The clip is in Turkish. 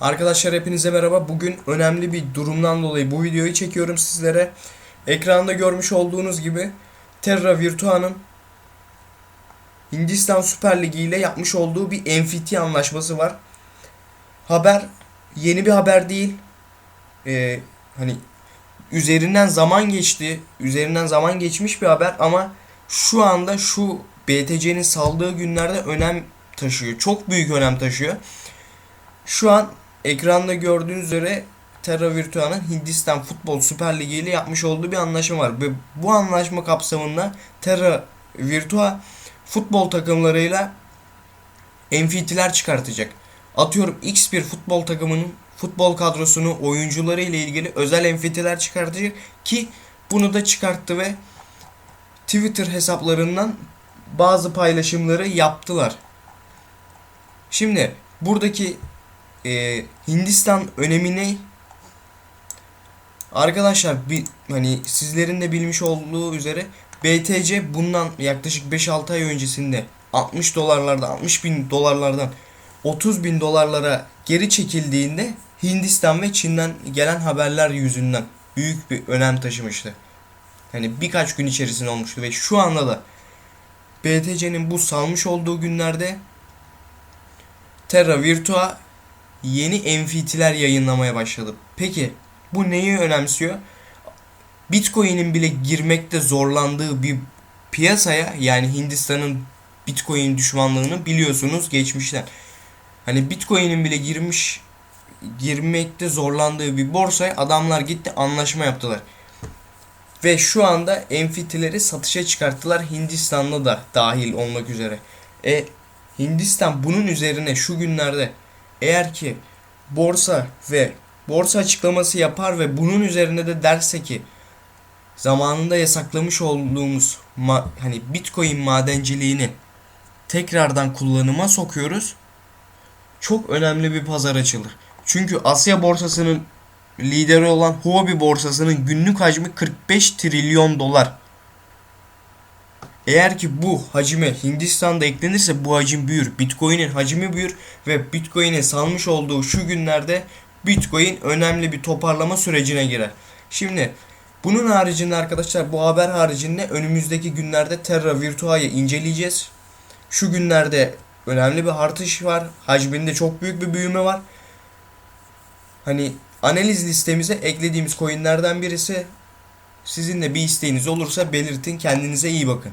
Arkadaşlar hepinize merhaba. Bugün önemli bir durumdan dolayı bu videoyu çekiyorum sizlere. Ekranda görmüş olduğunuz gibi Terra Virtua'nın Hindistan Süper Ligi ile yapmış olduğu bir NFT anlaşması var. Haber yeni bir haber değil. Ee, hani üzerinden zaman geçti. Üzerinden zaman geçmiş bir haber ama şu anda şu BTC'nin saldığı günlerde önem taşıyor. Çok büyük önem taşıyor. Şu an ekranda gördüğünüz üzere Terra Virtua'nın Hindistan Futbol Süper Ligi ile yapmış olduğu bir anlaşma var. Ve bu anlaşma kapsamında Terra Virtua futbol takımlarıyla NFT'ler çıkartacak. Atıyorum X bir futbol takımının futbol kadrosunu, oyuncuları ile ilgili özel NFT'ler çıkartacak ki bunu da çıkarttı ve Twitter hesaplarından bazı paylaşımları yaptılar. Şimdi buradaki e, Hindistan önemi ne? Arkadaşlar bir hani sizlerin de bilmiş olduğu üzere BTC bundan yaklaşık 5-6 ay öncesinde 60 dolarlardan 60 bin dolarlardan 30 bin dolarlara geri çekildiğinde Hindistan ve Çin'den gelen haberler yüzünden büyük bir önem taşımıştı. Hani birkaç gün içerisinde olmuştu ve şu anda da BTC'nin bu salmış olduğu günlerde Terra Virtua yeni NFT'ler yayınlamaya başladı. Peki bu neyi önemsiyor? Bitcoin'in bile girmekte zorlandığı bir piyasaya yani Hindistan'ın Bitcoin düşmanlığını biliyorsunuz geçmişten. Hani Bitcoin'in bile girmiş girmekte zorlandığı bir borsaya adamlar gitti anlaşma yaptılar. Ve şu anda NFT'leri satışa çıkarttılar Hindistan'da da dahil olmak üzere. E Hindistan bunun üzerine şu günlerde eğer ki borsa ve borsa açıklaması yapar ve bunun üzerine de derse ki zamanında yasaklamış olduğumuz ma- hani Bitcoin madenciliğini tekrardan kullanıma sokuyoruz. Çok önemli bir pazar açılır. Çünkü Asya borsasının lideri olan Huobi borsasının günlük hacmi 45 trilyon dolar. Eğer ki bu hacime Hindistan'da eklenirse bu hacim büyür. Bitcoin'in hacmi büyür ve Bitcoin'in salmış olduğu şu günlerde Bitcoin önemli bir toparlama sürecine girer. Şimdi bunun haricinde arkadaşlar bu haber haricinde önümüzdeki günlerde Terra Virtua'yı inceleyeceğiz. Şu günlerde önemli bir artış var. Hacminde çok büyük bir büyüme var. Hani analiz listemize eklediğimiz coinlerden birisi. Sizin de bir isteğiniz olursa belirtin. Kendinize iyi bakın.